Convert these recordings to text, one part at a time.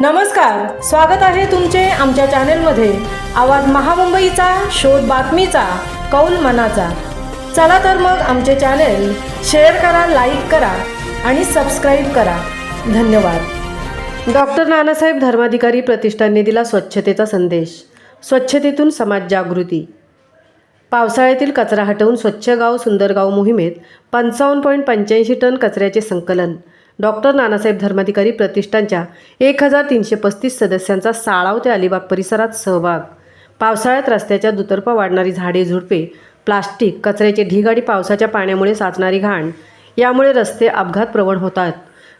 नमस्कार स्वागत आहे तुमचे आमच्या चॅनेलमध्ये. आवाज महामुंबईचा शोध बातमीचा कौल मनाचा. चला तर मग आमचे चॅनेल शेअर करा लाईक करा आणि सबस्क्राईब करा. धन्यवाद. डॉक्टर नानासाहेब धर्माधिकारी प्रतिष्ठानने दिला स्वच्छतेचा संदेश स्वच्छतेतून समाज जागृती. पावसाळ्यातील कचरा हटवून स्वच्छ गाव सुंदर गाव मोहिमेत पंचावन्न पॉईंट पंच्याऐंशी टन कचऱ्याचे संकलन डॉक्टर नानासाहेब धर्माधिकारी प्रतिष्ठानच्या एक हजार तीनशे पस्तीस सदस्यांचा साळाव ते अलिबाग परिसरात सहभाग. पावसाळ्यात रस्त्याच्या दुतर्फा वाढणारी झाडे झुडपे प्लास्टिक कचऱ्याचे ढिगाडी पावसाच्या पाण्यामुळे साचणारी घाण यामुळे रस्ते अपघात प्रवण होतात.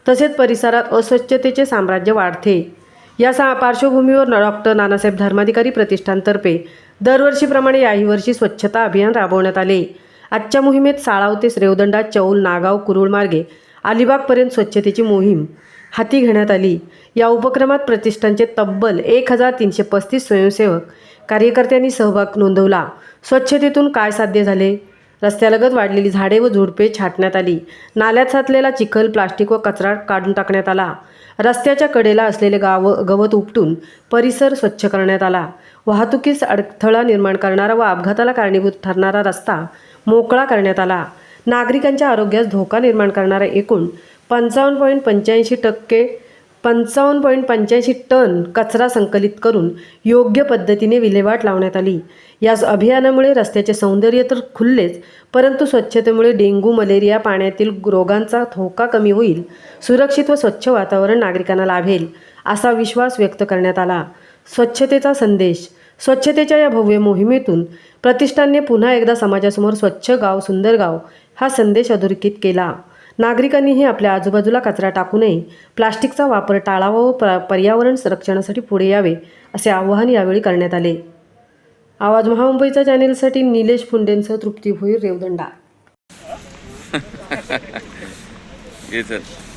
तसेच परिसरात अस्वच्छतेचे साम्राज्य वाढते. या सा पार्श्वभूमीवर डॉक्टर नानासाहेब धर्माधिकारी प्रतिष्ठानतर्फे दरवर्षीप्रमाणे याही वर्षी स्वच्छता अभियान राबवण्यात आले. आजच्या मोहिमेत साळाव ते रेवदंडा चौल नागाव कुरुळ मार्गे अलिबागपर्यंत स्वच्छतेची मोहीम हाती घेण्यात आली. या उपक्रमात प्रतिष्ठानचे तब्बल एक हजार तीनशे पस्तीस स्वयंसेवक कार्यकर्त्यांनी सहभाग नोंदवला. स्वच्छतेतून काय साध्य झाले? रस्त्यालगत वाढलेली झाडे व झुडपे छाटण्यात आली. नाल्यात साचलेला चिखल प्लास्टिक व कचरा काढून टाकण्यात आला. रस्त्याच्या कडेला असलेले गाव गवत उपटून परिसर स्वच्छ करण्यात आला. वाहतुकीस अडथळा निर्माण करणारा व अपघाताला कारणीभूत ठरणारा रस्ता मोकळा करण्यात आला. नागरिकांच्या आरोग्यास धोका निर्माण करणारा एकूण पंचावन्न पॉईंट पंच्याऐंशी टक्के पंचावन्न पॉईंट पंच्याऐंशी टन कचरा संकलित करून योग्य पद्धतीने विल्हेवाट लावण्यात आली. याच अभियानामुळे रस्त्याचे सौंदर्य तर खुललेच परंतु स्वच्छतेमुळे डेंग्यू मलेरिया पाण्यातील रोगांचा धोका कमी होईल. सुरक्षित व स्वच्छ वातावरण नागरिकांना लाभेल असा विश्वास व्यक्त करण्यात आला. स्वच्छतेचा संदेश. स्वच्छतेच्या या भव्य मोहिमेतून प्रतिष्ठानने पुन्हा एकदा समाजासमोर स्वच्छ गाव सुंदर गाव हा संदेश अधोरेखित केला. नागरिकांनीही आपल्या आजूबाजूला कचरा टाकू नये प्लास्टिकचा वापर टाळावा व पर्यावरण संरक्षणासाठी पुढे यावे असे आवाहन यावेळी करण्यात आले. आवाज महामुंबईच्या चॅनेलसाठी निलेश फुंडेंसह तृप्ती भोईर रेवदंडा.